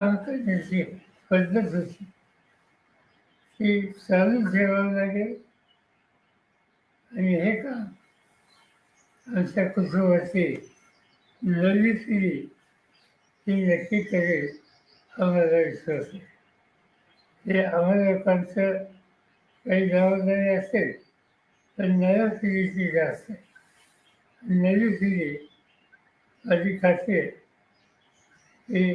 काम पद्धत होती ती चालू ठेवावं लागेल. आणि हे काम आमच्या कुटुंबाची नवी पिढी ही नक्की करेल आम्हाला विश्वास आहे. हे आम्हाला लोकांचं काही जबाबदारी असेल पण नव्या पिढीची जास्त आहे. नवी पिढी अधिक खाते आहे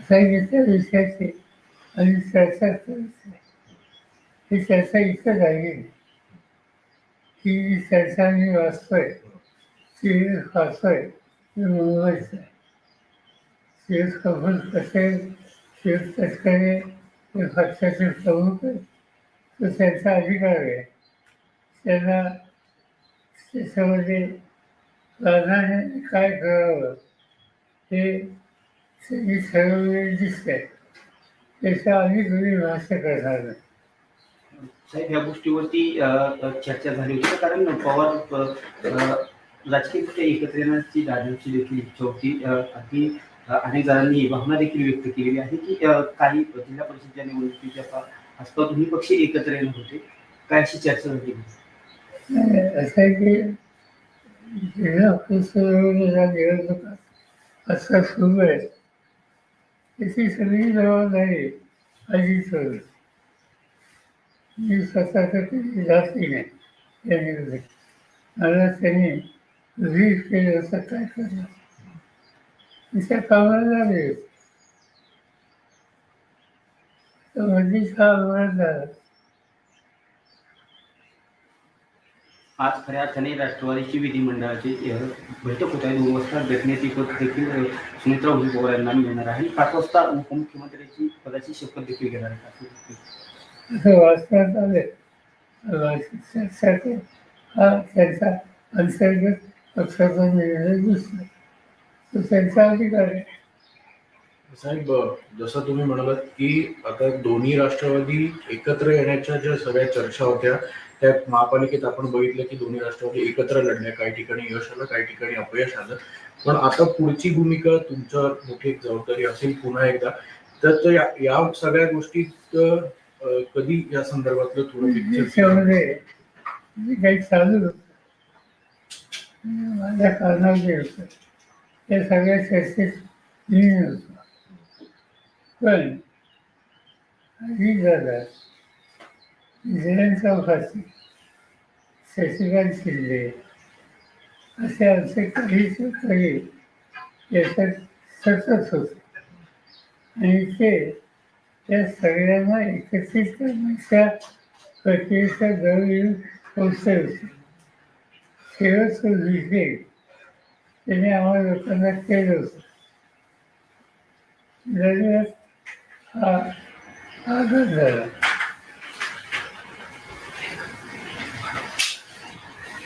सांगितल्या विषयाची आणि चर्चा करायची ही चर्चा इतकं झाली की जी चर्चा मी वाचतोय सिरियस वाचतोय ते मुंबईच आहे शिव कपूर कसे शिव तस्करे हे पक्षाचे प्रमुख आहेत तो त्यांचा अधिकार आहे त्यांना त्याच्यामध्ये प्राधान्याने काय करावं हे सगळी ठरवलेली दिसते. त्याच्या आम्ही तुम्ही भाष्य करणार नाही. साहेब ह्या गोष्टीवरती चर्चा झाली होती कारण पवार राजकीयदृष्ट्या एकत्र येण्याची दादांची देखील इच्छा होती. अगदी अनेक जणांनी भावना देखील व्यक्त केलेली आहे की काही जिल्हा परिषदच्या निवडणुकीच्या आसपास दोन्ही पक्ष एकत्र येणार होते. काय अशी चर्चा आणि असं आहे की जिल्हा परिषदेच्या निवडणुका असं सुरू आहे. त्याची सगळी जबाबदारी अजित करू मी स्वतःसाठी जास्ती नाही या निवडणुकीत मला त्यांनी रीत केलं असं काय करणार? तिच्या कामाला लागले. तर मधीच हा अपघात झाला आज खऱ्या अर्थाने राष्ट्रवादीची विधिमंडळाची बैठक होत आहे. दोन वाजता बैठण्याची पद देखील सुमित्रा पवार यांना मिळणार आहे. आणि पाच वाजता उपमुख्यमंत्र्यांची पदाची शपथ देखील घेणार आहे असं असं वाचण्यात आले. चर्चेसाठी हा त्यांचा अंतर्गत पक्षाचा निर्णय दिसला तो त्यांचा अधिकार आहे. साहेब जसं तुम्ही म्हणालात की आता दोन्ही राष्ट्रवादी एकत्र येण्याच्या ज्या सगळ्या चर्चा होत्या त्या महापालिकेत आपण बघितलं की दोन्ही राष्ट्रवादी एकत्र लढल्या काही ठिकाणी यश आलं काही ठिकाणी अपयश आलं. पण आता पुढची भूमिका तुमच्यावर मोठी जबाबदारी असेल पुन्हा एकदा. तर या या सगळ्या गोष्टीत कधी या संदर्भातलं थोडं picture- त्याच्यामध्ये जे काही चालू माझ्या कारणावर जे होतं त्या सगळ्या चर्चेत मी होतो पण ही झाला जयंत चौकाशी शशिकांत शिंदे असे आमचे काही काही याच्यात सतत होते. आणि ते त्या सगळ्यांना एकत्रित करण्याच्या प्रक्रियेच्या जवळ येऊन पोचले होते. शेवटचं विषय त्याने आम्हाला लोकांना केलं होतं. हा आदर झाला.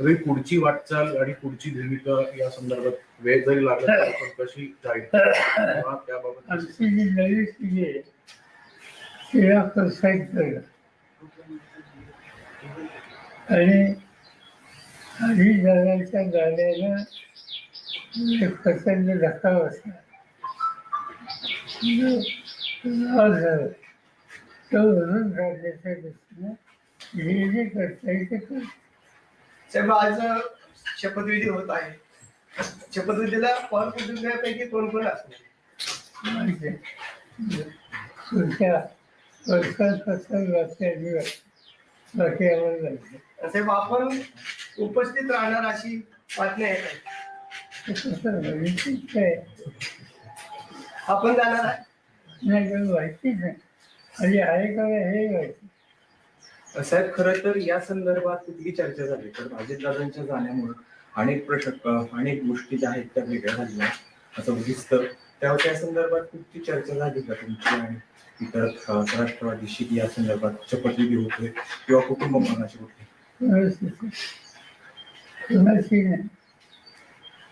तरी पुढची वाटचाल आणि पुढची भूमिका या संदर्भात वेळ जरी लागला तरी पण कशी जाईल? त्याबाबत आमची जी नवी पिढी आहे तिला प्रोत्साहित करणं आणि आधी जगाच्या गाण्याला एक प्रचंड धक्का बसला. जो झाला तो म्हणून काढण्याच्या दृष्टीनं जे जे करता येईल ते करतो साहेब आज शपथविधी होत आहे. शपथविधीला पवार कुटुंबियापैकी कोण कोण असणार? माहिती आहे. साहेब आपण उपस्थित राहणार अशी बातमी आहे काय आपण जाणार आहे. नाही काही नाही. आणि आहे का हे माहिती. साहेब खरं तर या संदर्भात कुठली चर्चा झाली? तर अजितदादांच्या जाण्यामुळे अनेक प्रश्न अनेक गोष्टी ज्या आहेत त्या वेगळ्या झाल्या. असं दिसतं त्या त्या संदर्भात कुठली चर्चा झाली का तुमची आणि इतर राष्ट्रवादीशी या संदर्भात शपथविधी होते किंवा कुटुंब मनाची नाही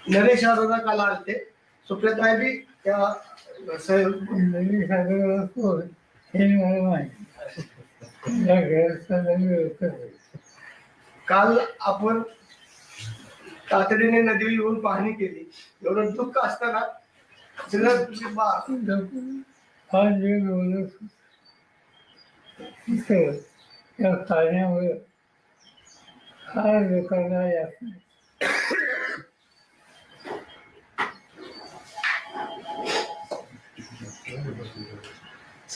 नरेश अरोरा काल आलते. सुप्रिया बी त्या कोण हे मला माहिती या घराचा नवी होतं काल आपण तातडीने नदीवर येऊन पाहणी केली. एवढं दुःख असताना सगळं बा- हा फार लोकांना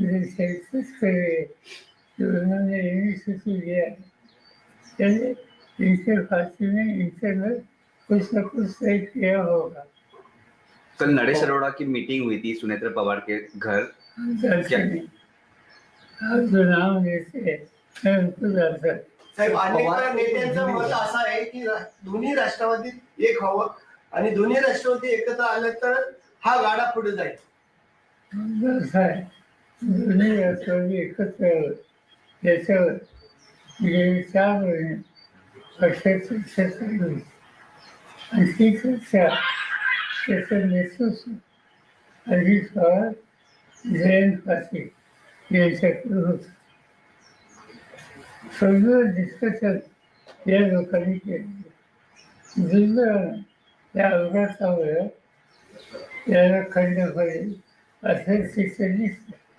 जैसे तस्करे जो उन्होंने इनिशिएटिव लिया यानी इनके पार्टी ने इंटरनल कुछ न कुछ तय किया होगा कल नरेश अरोड़ा की मीटिंग हुई थी सुनेत्रा पवार के घर। जानते क्या? नहीं आप जो नाम लेते मैं उनको जानता हूँ साहेब अनेक नेत्यांचं मत असं आहे की दोन्ही राष्ट्रवादीत एक हवं आणि दोन्ही राष्ट्रवादी एकत्र आलं तर हा गाडा पुढे जाईल. आहे नाही असं एकच याच्यावर गेली चार महिने पक्षाची चर्चा चालू आणि ती चर्चा त्याचं नेतृत्व अजित पवार जयंत पाटील यांच्याकडे होत सगळं डिस्कशन या लोकांनी केलं दुर्दैवानं त्या अपघातामुळे याला खंड पडेल असं शिक्षण दिसतं.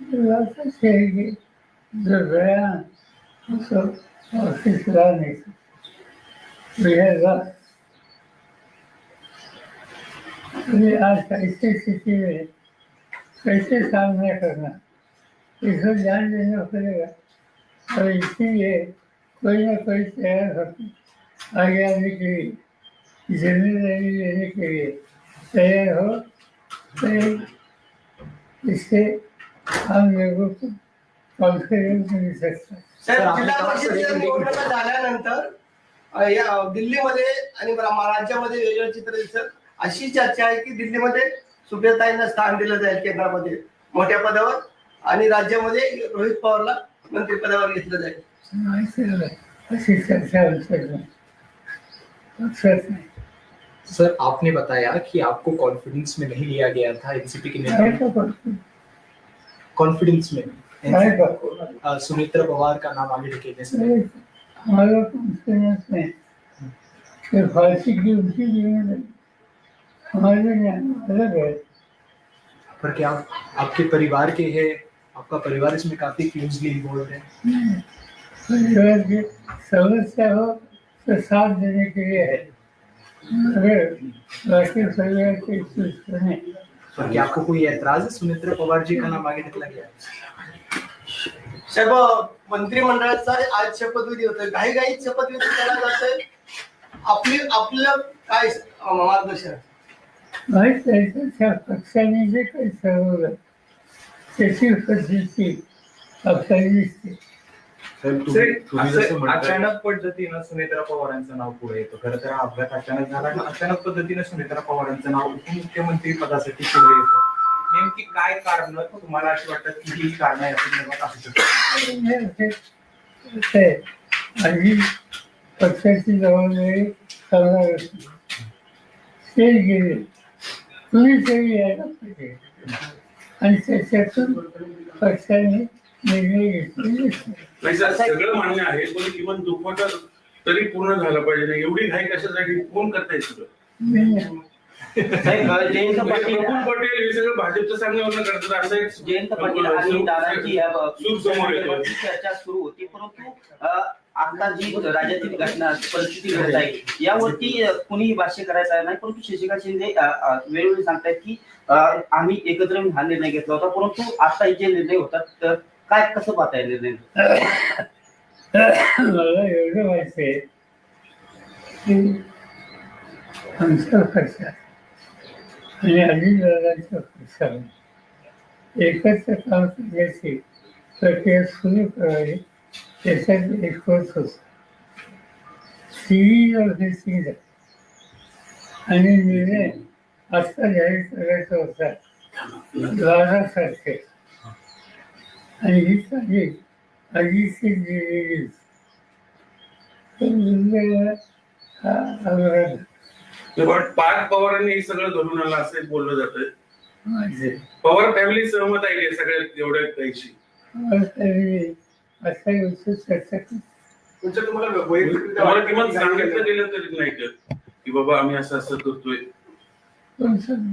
वाचच आहे की जो गया उसको ऑफिसला नहीं बिहेगा आज ऐसी स्थिति में कैसे सामना करना इसको ध्यान देना पड़ेगा और इसीलिए कोई ना कोई तैयार होकर आगे आने के लिए जिम्मेदारी लेने के लिए तैयार हो तो इससे जिल्हा सर, परिषदेच्या. निवडणुका झाल्यानंतर अ, या दिल्लीमध्ये आणि रा- राज्यामध्ये वेगळं चित्र दिसत अशी चर्चा आहे की दिल्लीमध्ये सुप्रियाताईंना स्थान दिलं जाईल केंद्रामध्ये मोठ्या पदावर आणि राज्यामध्ये रोहित पवारला मंत्रिपदावर घेतलं जाईल? अशी चर्चा सर आपने बताया कि आपको कॉन्फिडेंस में नहीं लिया गया था एनसीपी के नेता कॉन्फिडेंस में। सुमित्रा पवार का नाम आगे ढकेलने से अरे, हमारा कॉन्फिडेंस नहीं कि उनकी जिम्मेदारी हमारे ज्ञान अलग है। पर क्या आप, आपके परिवार के हैं? आपका परिवार इसमें काफी क्लोजली इन्वॉल्व है। परिवार की समस्या हो तो साथ देने के लिए है। अगर बाकी परिवार की कुछ क्या आपको कोई ऐतराज है सुमित्रा पवार जी का नाम आगे निकला गया साहेब मंत्रिमंडळाचा आज शपथविधी होतोय. घाई घाई शपथविधी केला जातोय. आपली आपलं काय मार्गदर्शन? माहीत आहे तर त्या पक्षाने जे काही ठरवलं त्याची पद्धती आपल्याला दिसते. साहेब तुम्ही साहेब, तुम्ही जसं असं म्हणताय अचानक पद्धतीनं सुनेत्रा पवारांचं नाव पुढे येतं. खरं तर हा अपघात अचानक झाला आणि अचानक पद्धतीनं सुनेत्रा पवारांचं नाव उपमुख्यमंत्री पदासाठी पुढे येतं. नेमकी काय कारण? तुम्हाला अशी वाटतं की ही कारण आहे असं असू शकतात? ते आणि पक्षाची जबाबदारी करणार असते ते गेले. तुम्ही तरी यायला पाहिजे. आणि त्याच्यातून पक्षाने. नाही सर सगळं मान्य आहे पण किमान दुखवटा तरी पूर्ण झालं पाहिजे ना एवढी घाई कशासाठी? कोण करताय सगळं? जयंत म्हणजे पाटील हे सगळं करतात असं एक जयंत पाटील आणि या चर्चा सुरू होती परंतु आता जी राज्यातील घटना परिस्थिती घडत आहे यावरती अ, कुणीही भाष्य करायचं नाही परंतु शशिकांत शिंदे वेळोवेळी सांगतायत की आम्ही एकत्र हा निर्णय घेतला होता परंतु आता जे निर्णय होतात तर काय कसं पाहताय निर्णय मला एवढं माहिती आहे की आमच्या पक्षात आणि अजितदादांच्या पक्षाने एकत्र काम करण्याची प्रक्रिया सुरू करावी त्याच्यात एक होत. होता सिरीज ऑफ थिंग आणि निर्णय आत्ता जाहीर करायचा होता. बारा आणि ही तारीख अजितची दिलेली हा पण पार्थ पवारांनी हे सगळं धरून आलं असं बोललं माझे. पवार फॅमिली सहमत आहे का सगळ्या एवढ्या काहीशी असा उत्सुक चर्चा करतो. तुमचं तुम्हाला तुम्हाला किमान सांगितलं गेलं तरी नाही की बाबा आम्ही असं असं करतोय तुमचं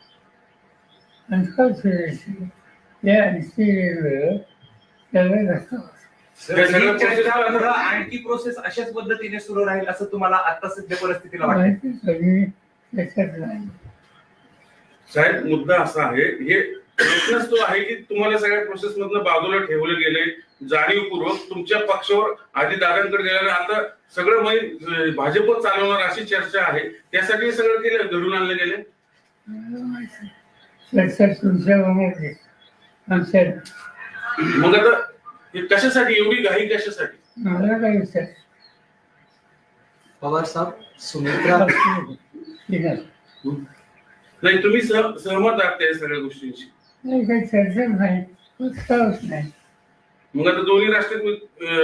अनफॉर्च्युनेटली या इन्सिडेंटवर त्याला धक्का पुढं आणखी प्रोसेस अशाच पद्धतीने सुरू राहील असं तुम्हाला आता सध्या परिस्थितीला वाटतं? माहिती कधी त्याच्यात नाही साहेब मुद्दा असा आहे हे प्रश्नच तो आहे की तुम्हाला सगळ्या प्रोसेस मधनं बाजूला ठेवलं गेलंय जाणीवपूर्वक तुमच्या पक्षावर आधी दादांकडे गेल्याने आता सगळं म्हणजे भाजप चालवणार अशी चर्चा आहे त्यासाठी हे सगळं केलं घडून आणलं गेले चर्चा तुमच्या. आमच्या मग आता हे कशासाठी? एवढी घाई कशासाठी? मला काय विचार? पवार साहब सुमित्रा. ठीक आहे. नाही तुम्ही सह- सहमत आहात त्या सगळ्या गोष्टींशी. नाही काही चर्चा नाही. प्रस्तावच नाही. मग आता दोन्ही राष्ट्र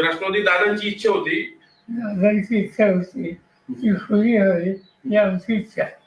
राष्ट्रवादी दादांची इच्छा होती. दादांची इच्छा होती. ती खुली हवी ही आमची इच्छा आहे.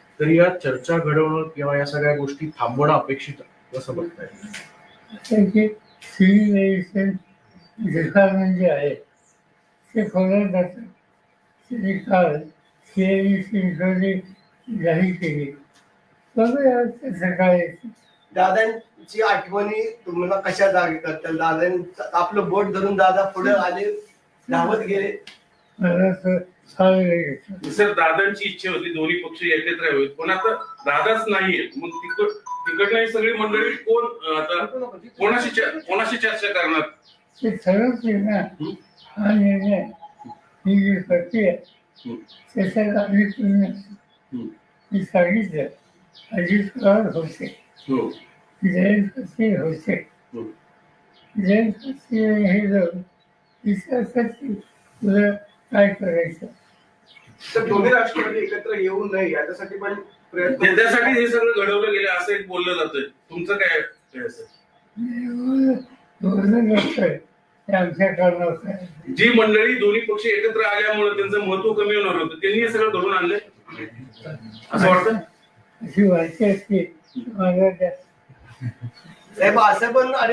तरी या चर्चा घडवणं किंवा या सगळ्या गोष्टी थांबवणं अपेक्षित आहे. कसं बघताय आहे की सिव्हिलायझेशन डिपार्टमेंट जे आहे ते खोल्यात जातं त्यांनी काल चिंचोली जाहीर केली. बघूया ते सकाळी. दादांची आठवणी तुम्हाला कशा जागी करतात? दादांचं आपलं बोट धरून दादा पुढे आले धावत गेले. मला तर सर दादांची इच्छा होती दोन्ही पक्ष एकत्र यावेत. पण आता दादाच नाहीये. मग तिकड तिकडनं ही सगळी मंडळी कोण आता कोणाशी कोणाशी चर्चा करणार? ते ठरवते ना. हा? निर्णय ही जी प्रक्रिया त्याच्यात आम्ही पूर्ण मी सांगितलं. अजित पवार होते. हो. जयंत पाटील होते. हो. जयंत पाटील हे जाऊन विचारतात की तुला काय करायचं? तर दोन्ही राष्ट्रवादी एकत्र येऊ नये याच्यासाठी पण प्रयत्न त्यासाठी हे सगळं घडवलं गेलं असं एक बोललं जातंय. तुमचं काय काय असं? बोलणं नसतंय ते आमच्या कारणात आहे. जी मंडळी दोन्ही पक्ष एकत्र आल्यामुळे त्यांचं महत्त्व कमी होणार होतं. त्यांनी हे सगळं घडून आणलंय? असं वाटतं अशी वाटते असते. साहेब असं पण आ-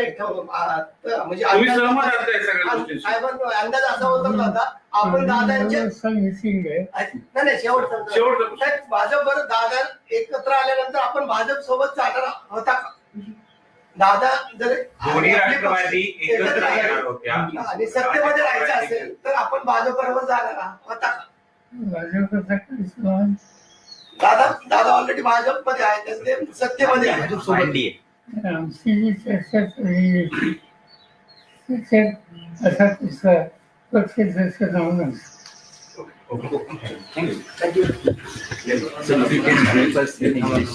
म्हणजे तुम्ही अंदाज- सहमत आहात या सगळ्या गोष्टींशी? साहेबांनो, अंदाज असा होता का आता आपण दादांच्या मिसिंग आहे नाही नाही शेवट सांगतो. शेवटचं. साहेब, भाजप बरं दादा एकत्र आल्यानंतर आपण भाजप सोबत जाणार होता का? दादा जर दोन्ही राष्ट्रवादी एकत्र आले येणार होत्या. आणि सत्तेमध्ये राहायचं असेल तर आपण भाजप बरोबर जाणार होता का दादा दादा ऑलरेडी भाजपमध्ये आहे तर ते सत्तेमध्ये आहे ಪ್ರಸಕ್ತಿಸ Okay. Thank you. Thank you. So if you can in English.